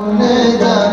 Neda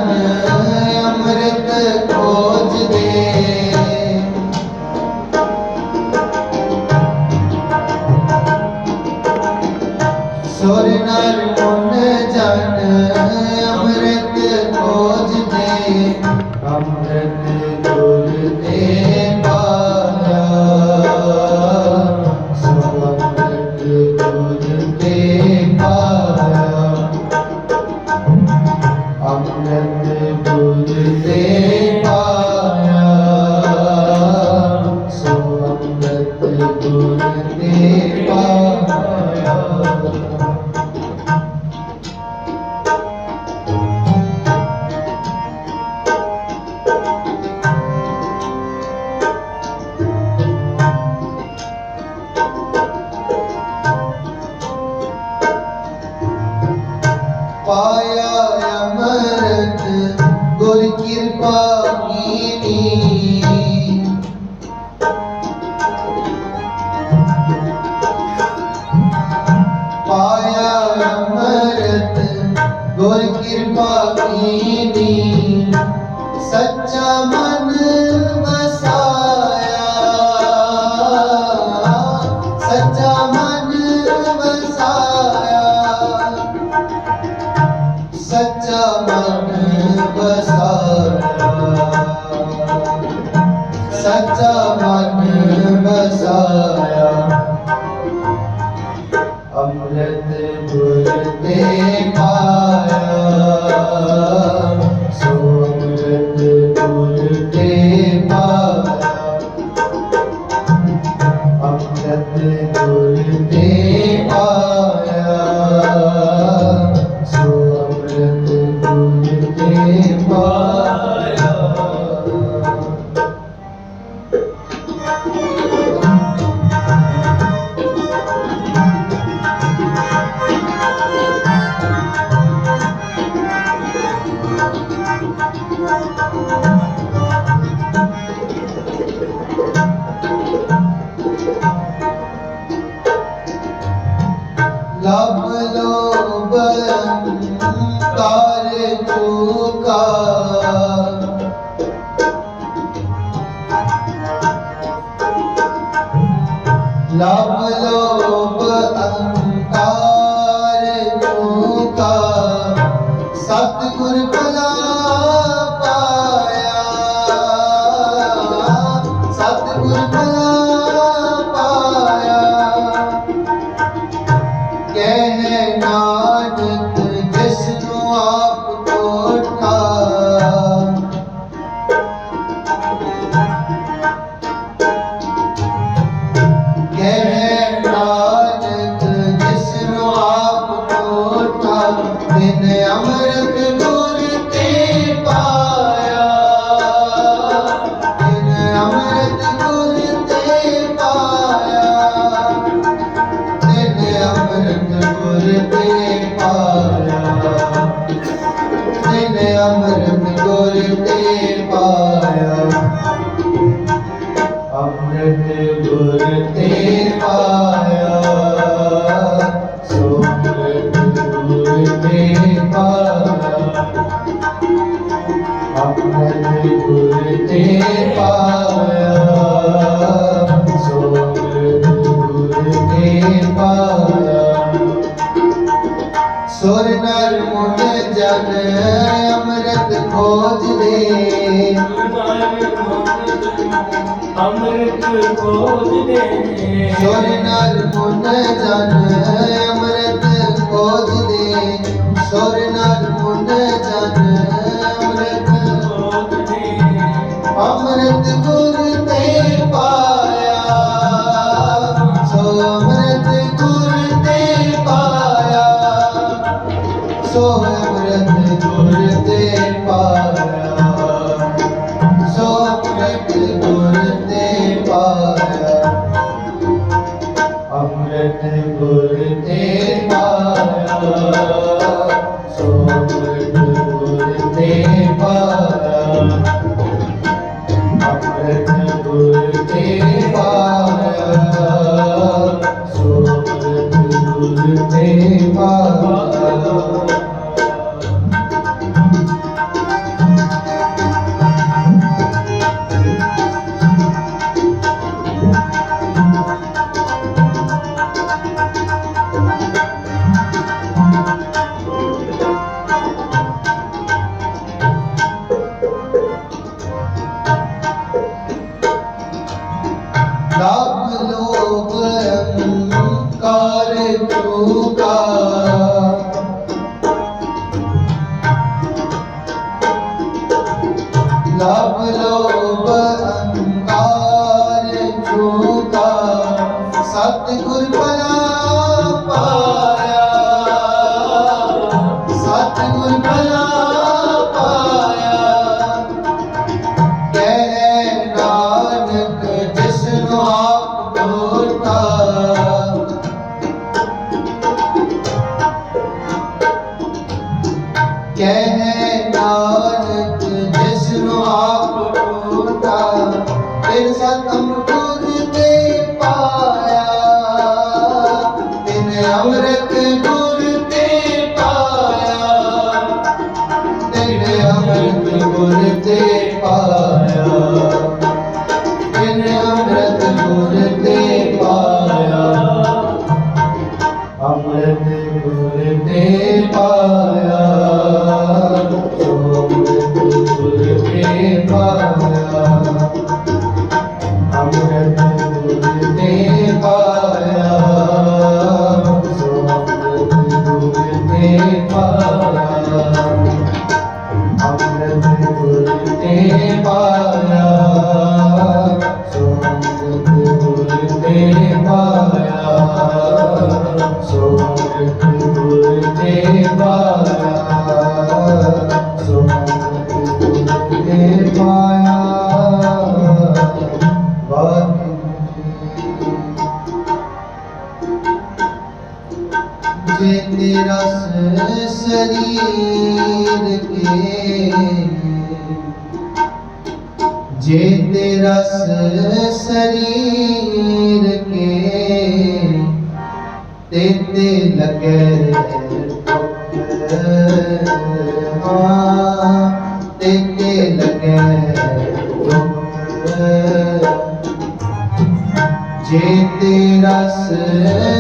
that हमर तुझको दे सोरनाल पुन जान अमृत खोज दे सोरनाल पुन जान अमृत खोज दे अमृत को जेते रस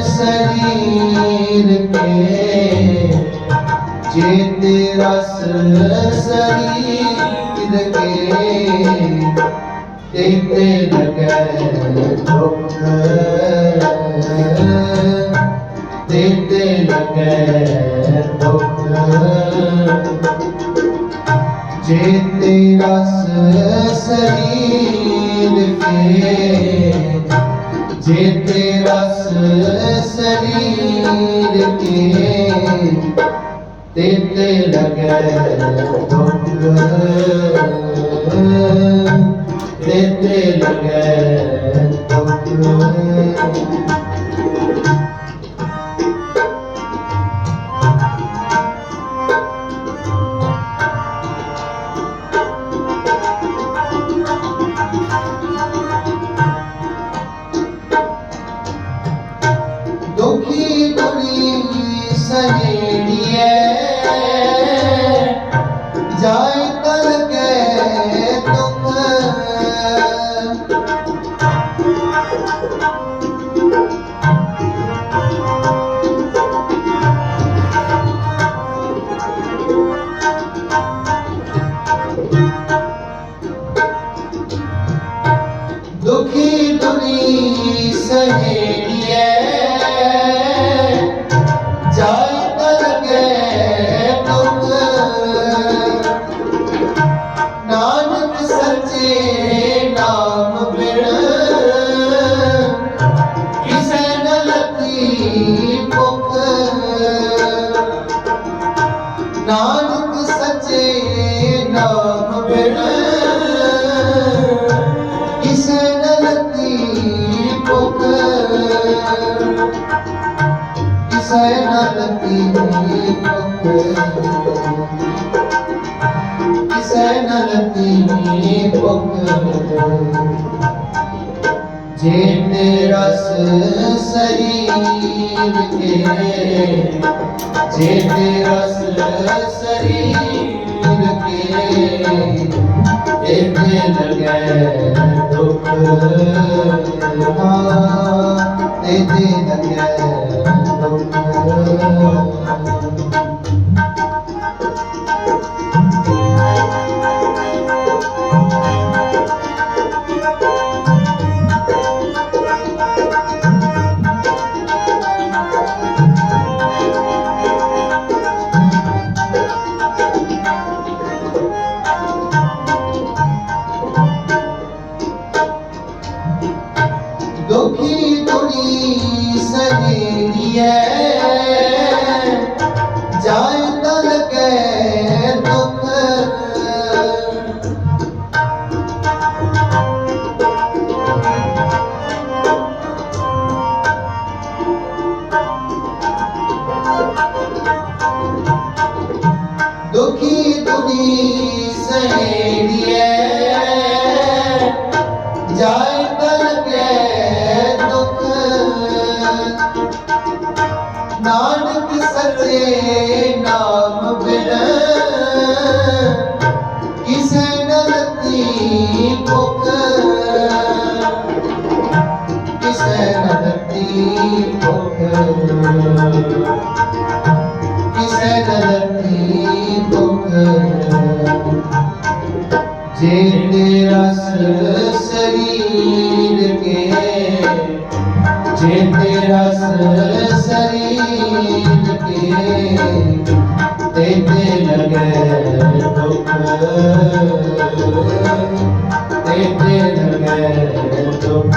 शरीर के जेते रस शरीर के तेते लगे दुख ਦੇਤੇ ਲਗੈ ਦੁਖ ਜੇਤੇ ਰਸ ਸਰੀਰ ਕੇ ਜੇਤੇ ਰਸ ਸਰੀਰ ਕੇ ਤੇਤੇ ਲਗੈ ਦੁਖ ਤੇਤੇ ਲਗੈ ਦੁਖ सही जेते रस शरीर के जेते रस शरीर के एते लगे दुख तेते लगे दुख शरीर के जेते रस शरीर के तेते लगे दुख तेते लगे दुख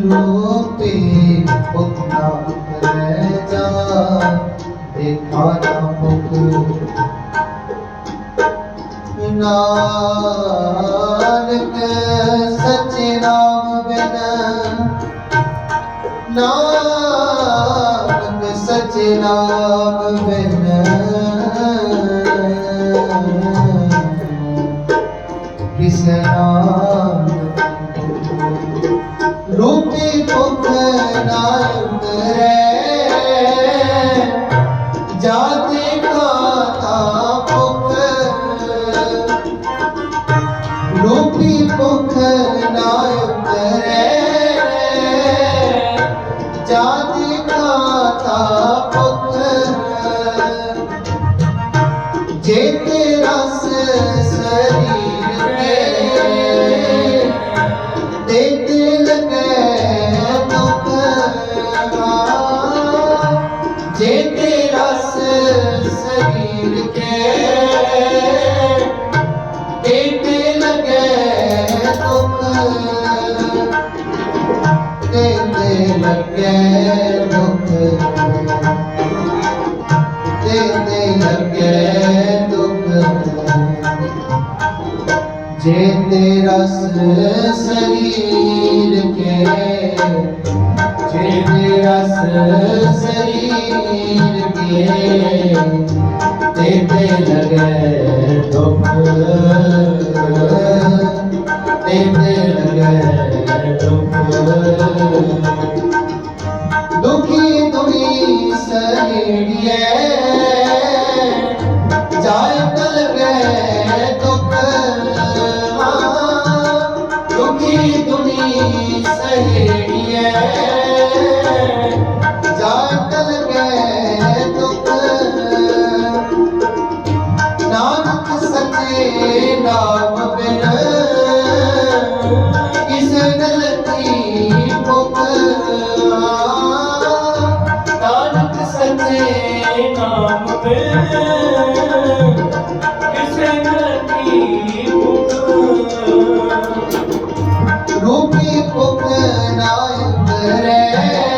ਰੂਪੇ ਉਤਨਾ ਉਤਰੇ ਜਾ ਦੇਖਾ ਨਾ ਮੁਖ ਨਾਨਕ ਦੇ ਰਸ ਸਰੀਰ ਕੇ। ਜਿਹਦੇ ਰਸ ਸਰੀਰ ਕੇ। ਤੇ ਲਗੇ ਦੁੱਖ। ਤੇ ਲਗੇ ਦੁੱਖ। ਦੁਖੀ ਦੁਨੀ ਸਰੀੜੀਏ ਨਾਨਕ ਸੱਚੇ ਨਾਮ ਤੇ ਕਿਸੇ ਨਕੀ ਰੂਪੀ ਪੁੱਤ ਨਾ ਉਤਰੇ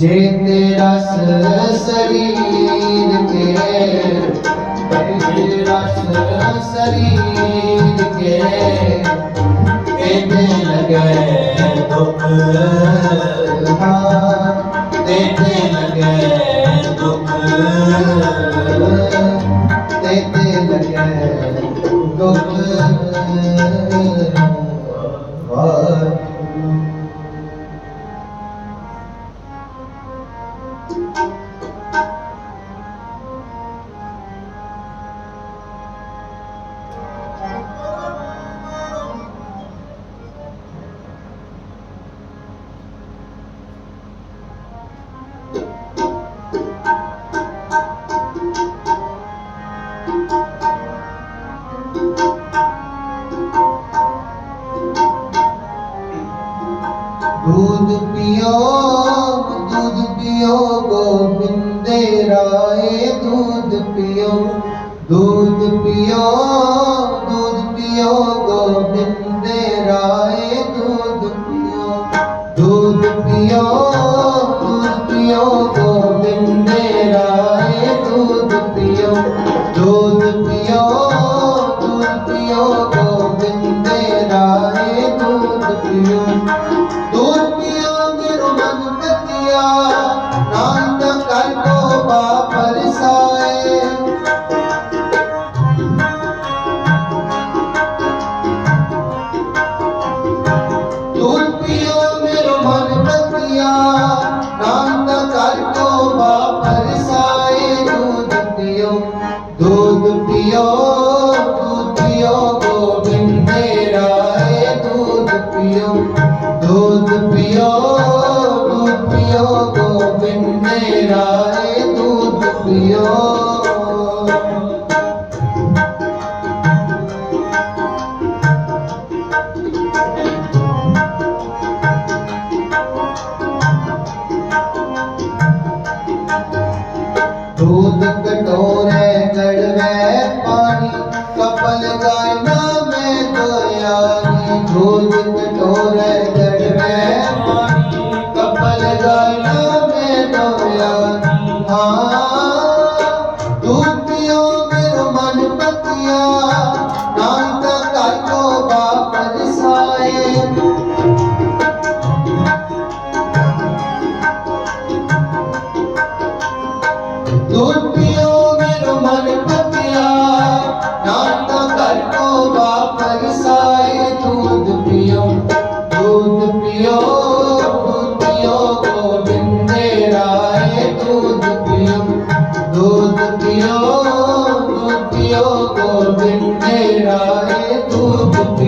જે તેરા શરીર કે જે તેરા શરીર કે ಕಠೋರ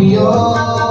your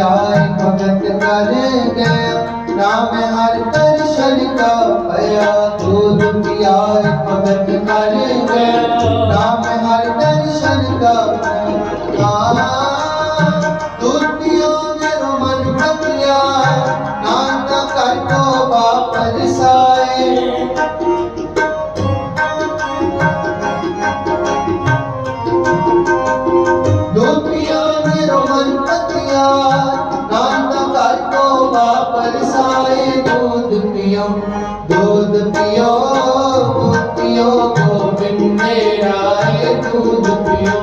ਆਏ ਭਗਤ ਕਰ ਗਏ ਨਾਮ ਹਰ ਦਰਸ਼ਨ ਕਾ ਭਇਆ। ਦੂਧ ਪਿਆਏ ਭਗਤ ਕਰ ਗਏ ਨਾਮ जाए तू दुनिया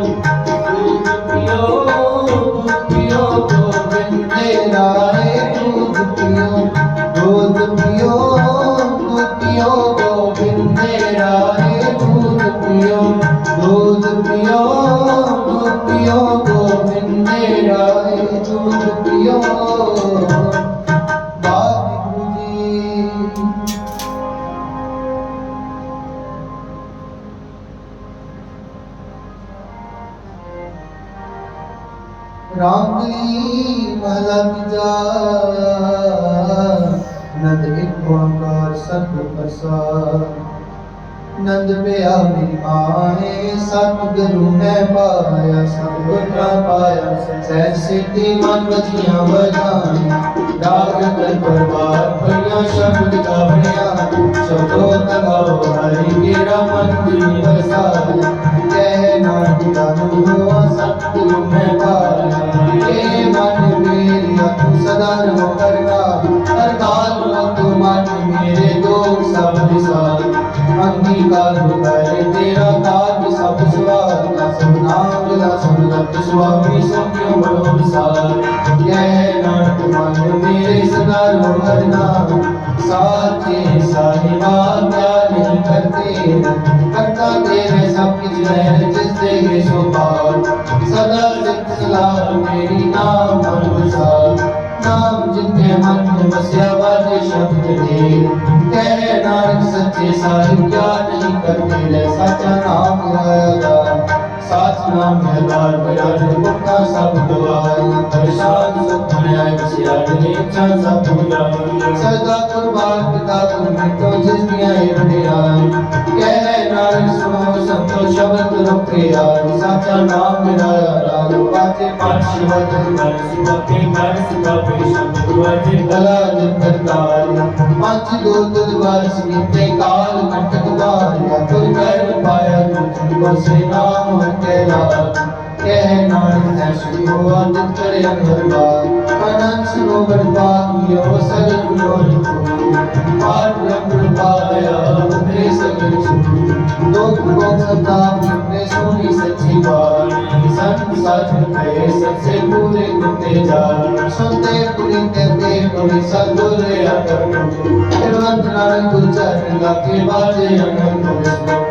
ਸਿੱਧੀ ਮਨ ਵਜੀਆਂ ਵਧਾਈ ਦਾਗ ਕਰ ਪਰਵਾਰ ਭਈਆ ਸ਼ਬਦ ਗਾਵਣਿਆ ਸ਼ਬਦੋ ਤਗਾਓ ਹਰੀ ਮੇਰਾ ਮਨ ਦੀ ਵਸਾਇਆ? ਕਹਿ ਨਾਨਕ ਦਾਨੁ ਹੋ ਸਤਿਗੁਰੂ ਮੈਂ ਪਾਇਆ ਇਹ ਮਨ ਮੇਰੀ ਤੂੰ ਸਦਾ ਰੋ ਕਰਨਾ ਹਰ ਕਾਲ ਤੂੰ ਮਨ ਮੇਰੇ ਦੁੱਖ ਸਭ ਵਿਸਾਰ ਅੰਗੀਕਾਰ ਬੁਲਾਏ ਤੇਰਾ ਕਾਜ ਸਭ ਸਵਾਰ ਦਾ ਸਨਾਮ ਦਾ ਸੁਨਤ ਸੁਆਮੀ ਸਭਿਓ ਬੜੋ ਵਿਸਾਰ। ਜੈ ਨਾਨਕ ਮਨ ਮੇਰੇ ਸਦਾ ਰੋ ਹਰਨਾ ਸਾਚੇ ਸਾਹਿਬਾ ਕਿਆ ਨਹੀਂ ਕਰਤੇ ਕਰਤਾ ਤੇਰੇ ਸਭ ਕੁਝ ਹੈ ਜਿਸ ਦੇ ਹੈ ਸੋ ਪਾਰ। ਸਦਾ ਸਿੱਖ ਸਲਾਹ ਮੇਰੀ ਨਾਮ ਮਨ ਵਸਾਰ। ਨਾਮ ਜਿਤੇ ਮਨ ਵਸਿਆ, ਵਾਜੇ ਸ਼ਬਦ ਦੇ ਕਹਿ ਨਾਨਕ ਸੱਚੇ ਸਾਹਿਬ ਕਿਆ ਨਹੀਂ ਕਰਤੇ ਲੈ ਸਾਚਾ ਨਾਮ ਮਿਲਾਇਆ ਸਾਚ ਨਾਮ ਹੈ ਦਾਰ ਬਿਰਾਜ ਮੁਕਤਾ ਸਭ ਗਵਾਈ ਪਰੇਸ਼ਾਨ ਸੁਖ ਮਨਾਇ ਬਸਿਆ ਨੇ ਇੱਛਾ ਸਭ ਬੁਝਾਈ ਸਦਾ ਕੁਰਬਾਨ ਪਿਤਾ ਗੁਰ ਮਿਟੋ ਜਿਸ ਦੀਆਂ ਇਹ ਵਡਿਆਈ। ਕਹਿ ਨਾਨਕ ਸੁਣੋ ਸੰਤੋ ਸ਼ਬਦ ਰੁਕੇ ਆਈ ਸਾਚਾ ਨਾਮ ਮਿਲਾਇਆ ਰਾਗ ਵਾਜੇ ਪੰਜ ਸ਼ਬਦ ਮਨ ਸੁਭਕੇ ਮਨ ਸੁਭਕੇ ਸ਼ਬਦ ਵਾਜੇ ਗਲਾ ਜਿੰਦਰ ਤਾਲ ਪੰਜ ਗੋਤ ਦਵਾਰ ਸੰਗੀਤੇ ਕਾਲ ਕੰਟਕ ਬਾਰ ਗੁਰ ਕਰ ਪਾਇਆ ਤੁਝ ਬਸੇ ਨਾਮ ਹਟੇ ਲਾਲ ਕਹਿ ਨਾਨਕ ਐਸੀ ਹੋ ਅਨੰਦ ਕਰੇ ਅੰਗਰਵਾ ਅਨੰਦ ਸਰੋਵਰ ਪਾਗਿਓ ਸਗਲ ਗੁਰੋਰ ਪਾਰ ਬ੍ਰਹਮ ਪਾਇਆ ਉਤਰੇ ਸਗਲ ਸੁਖ। ਲੋਕ ਲੋਕ ਸਤਾਪ ਨੇ ਸੋਨੀ ਸੱਚੀ ਬਾਣੀ ਸੰਤ ਸੱਚ ਕਹੇ ਸੱਚੇ ਪੂਰੇ ਕੁੱਤੇ ਜਾਣ ਸੁਣਦੇ ਪੁਰੀ ਕਹਿੰਦੇ ਪੁਰੀ ਸਤਗੁਰ ਆਦਰ ਨਿਰਵੰਤ ਨਾਨਕ ਗੁਰ ਚਰਨ ਲਾਗੇ ਬਾਜੇ ਅਨੰਦ ਹੋਸੋ ਗੁਰੂ ਪਾਣੀ ਪਿਤਾ ਮਾਤਾ ਤਤਮਾਲ ਤਿਸ ਰਾਤ ਦਾਈ ਦਾ ਖਿਲੇ ਸੰਗਿਆ ਚੰਗਿਆਈਆਂ ਬੁਰੀਆਈਆਂ ਵਾਚੇ ਤਨੂ ਕਰਨੀ ਆਪੋ ਆਪਣੀ ਕੇ ਨੇੜੇ ਕੇ ਤੂੰ ਜਿਨੀ ਨਾ ਪਿਆਇਆ ਕੇ ਮੁਸ਼ਕਲ ਦਾ ਨਾਨਕ ਦੇ ਮੁਖਿਓ ਦਿਲੇ ਕੇ ਕੀ ਨਾਲ